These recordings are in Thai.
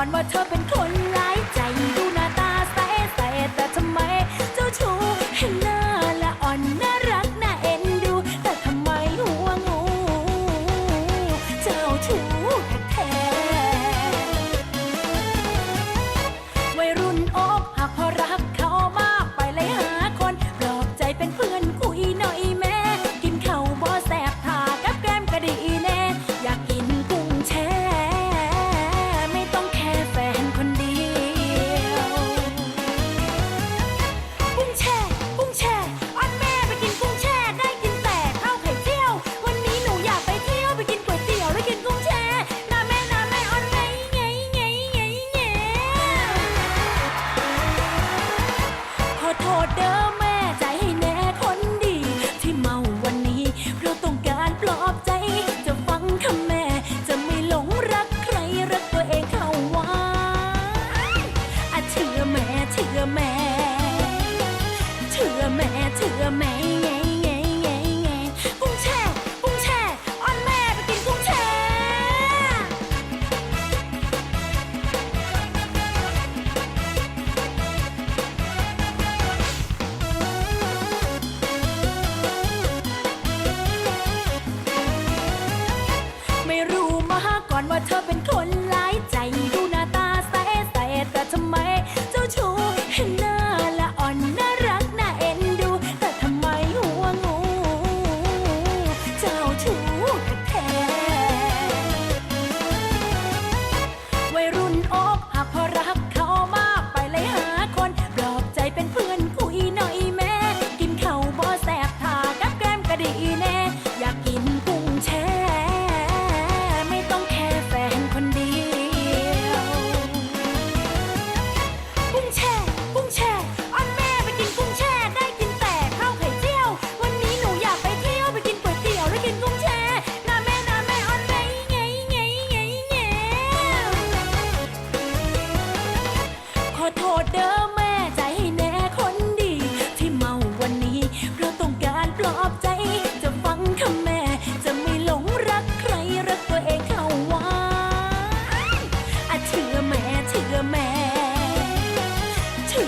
ก่อนว่าเธอเป็นคน ษเด้อแม่ใจให้แน่คนดี ที่เมาวันนี้เราต้องการปลอบใจ จะฟังคำแม่ จะไม่หลงรักใครรักตัวเองเข้าไว้อะเธอแม่เธอแม่เธอแม่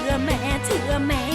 อแม่เชื่อแม่